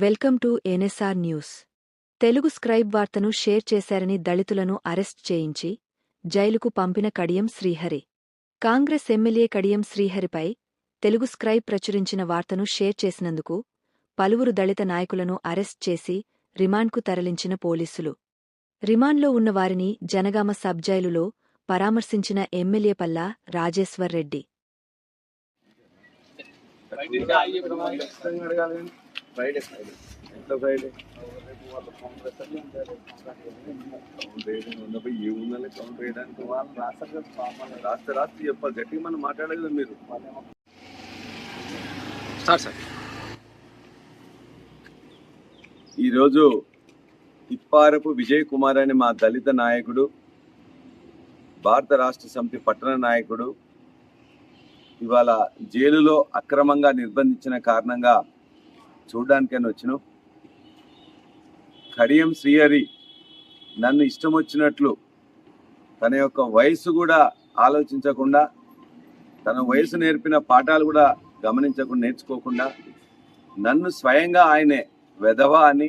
Welcome to NSR news. Telugu scribe వార్తను share చేశారని దళితులను అరెస్ట్ చేయించి జైలుకు పంపిన కడియం శ్రీహరి. కాంగ్రెస్ ఎమ్మెల్యే కడియం శ్రీహరిపై తెలుగు స్క్రైబ్ ప్రచురించిన వార్తను షేర్ చేసినందుకు పలువురు దళిత నాయకులను అరెస్ట్ చేసి రిమాండ్కు తరలించిన పోలీసులు. రిమాండ్లో ఉన్నవారిని జనగామ సబ్ జైలులో పరామర్శించిన MLA Palla Rajeshwar Reddy. Friday Friday ఎంత ఫ్రైడే ఉన్నప్పుడు ఏ ఉందని కౌంటర్ వేయడానికి వాళ్ళు రాస్తారు కదా పాపం. రాస్తే రాస్తే చెప్పాలి గట్టిగా మనం మాట్లాడలేదు మీరు సార్ సార్ ఈరోజు ఇప్పారపు విజయ్ కుమార్ అని మా దళిత నాయకుడు భారత రాష్ట్ర సమితి పట్టణ నాయకుడు ఇవాళ జైలులో అక్రమంగా నిర్బంధించిన కారణంగా చూడడానికని వచ్చినాం? కడియం శ్రీహరి నన్ను ఇష్టం వచ్చినట్లు తన యొక్క వయసు కూడా ఆలోచించకుండా తన వయసు నేర్పిన పాఠాలు కూడా గమనించకుండా నేర్చుకోకుండా నన్ను స్వయంగా ఆయనే వెధవ అని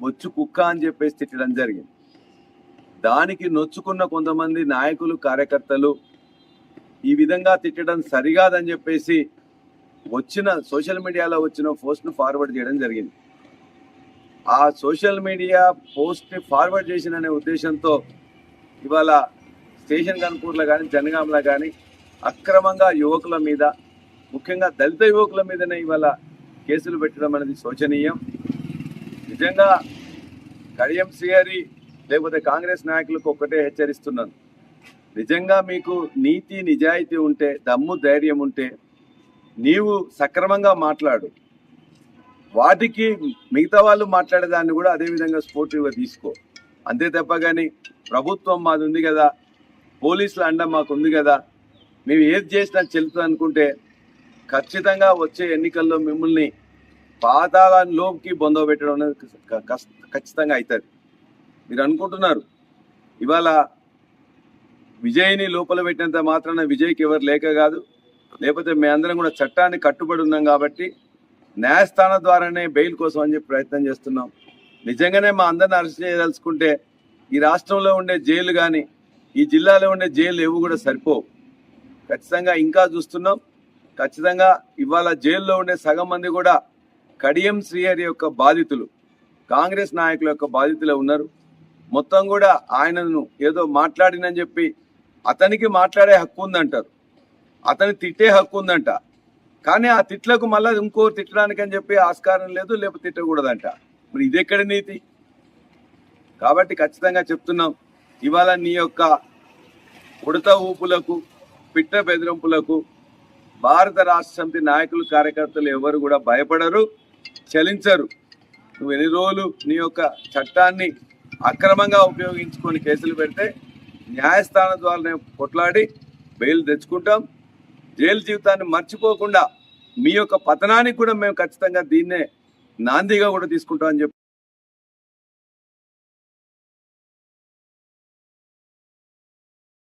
బొచ్చు కుక్క అని చెప్పేసి తిట్టడం జరిగింది. దానికి నొచ్చుకున్న కొంతమంది నాయకులు కార్యకర్తలు ఈ విధంగా తిట్టడం సరికాదని చెప్పేసి వచ్చిన సోషల్ మీడియాలో వచ్చిన పోస్ట్ను ఫార్వర్డ్ చేయడం జరిగింది. ఆ సోషల్ మీడియా పోస్ట్ని ఫార్వర్డ్ చేసిన ఉద్దేశంతో ఇవాళ స్టేషన్ కన్పూర్లో కానీ జనగాంలో కానీ అక్రమంగా యువకుల మీద ముఖ్యంగా దళిత యువకుల మీదనే ఇవాళ కేసులు పెట్టడం అనేది శోచనీయం. నిజంగా కడియం శ్రీహరి లేకపోతే కాంగ్రెస్ నాయకులకు ఒక్కటే హెచ్చరిస్తున్నాను. నిజంగా మీకు నీతి నిజాయితీ ఉంటే దమ్ము ధైర్యం ఉంటే నీవు సక్రమంగా మాట్లాడు. వాటికి మిగతా వాళ్ళు మాట్లాడేదాన్ని కూడా అదే విధంగా స్పోర్టివ్గా తీసుకో. అంతే తప్ప కానీ ప్రభుత్వం మాది ఉంది కదా పోలీసుల అండ మాకు ఉంది కదా మేము ఏది చేసినా చెల్లుతుంది అనుకుంటే ఖచ్చితంగా వచ్చే ఎన్నికల్లో మిమ్మల్ని పాతాళంలోకి బొందో పెట్టడం అనేది ఖచ్చితంగా అవుతుంది మీరు అనుకుంటున్నారు ఇవాళ విజయ్ని లోపల పెట్టినంత మాత్రాన విజయ్కి ఎవరు లేక కాదు లేకపోతే మేమందరం కూడా చట్టాన్ని కట్టుబడి ఉన్నాం కాబట్టి న్యాయస్థానం ద్వారానే బెయిల్ కోసం అని చెప్పి ప్రయత్నం చేస్తున్నాం. నిజంగానే మా అందరిని అరెస్ట్ చేయదలుచుకుంటే ఈ రాష్ట్రంలో ఉండే జైలు కానీ ఈ జిల్లాలో ఉండే జైలు ఏవి కూడా సరిపోవు. ఖచ్చితంగా ఇంకా చూస్తున్నాం. ఖచ్చితంగా ఇవాళ జైల్లో ఉండే సగం మంది కూడా కడియం శ్రీహరి యొక్క బాధితులు కాంగ్రెస్ నాయకుల యొక్క బాధితులే ఉన్నారు. మొత్తం కూడా ఆయనను ఏదో మాట్లాడినని చెప్పి అతనికి మాట్లాడే హక్కు ఉందంటారు. అతని తిట్టే హక్కు ఉందంట. కానీ ఆ తిట్లకు మళ్ళీ ఇంకో తిట్టడానికి అని చెప్పి ఆస్కారం లేదు లేకపోతే తిట్టకూడదంట. మరి ఇదెక్కడి నీతి? కాబట్టి ఖచ్చితంగా చెప్తున్నాం ఇవాళ నీ యొక్క ఉడత ఊపులకు పిట్ట బెదిరింపులకు భారత రాష్ట్ర సమితి నాయకులు కార్యకర్తలు ఎవరు కూడా భయపడరు చలించరు. నువ్వు ఎన్ని రోజులు నీ యొక్క చట్టాన్ని అక్రమంగా ఉపయోగించుకొని కేసులు పెడితే న్యాయస్థానం ద్వారానే కొట్లాడి బెయిల్ తెచ్చుకుంటాం. జైలు జీవితాన్ని మర్చిపోకుండా మీ యొక్క పతనానికి కూడా మేము ఖచ్చితంగా దీన్నే నాందిగా కూడా తీసుకుంటామని చెప్పి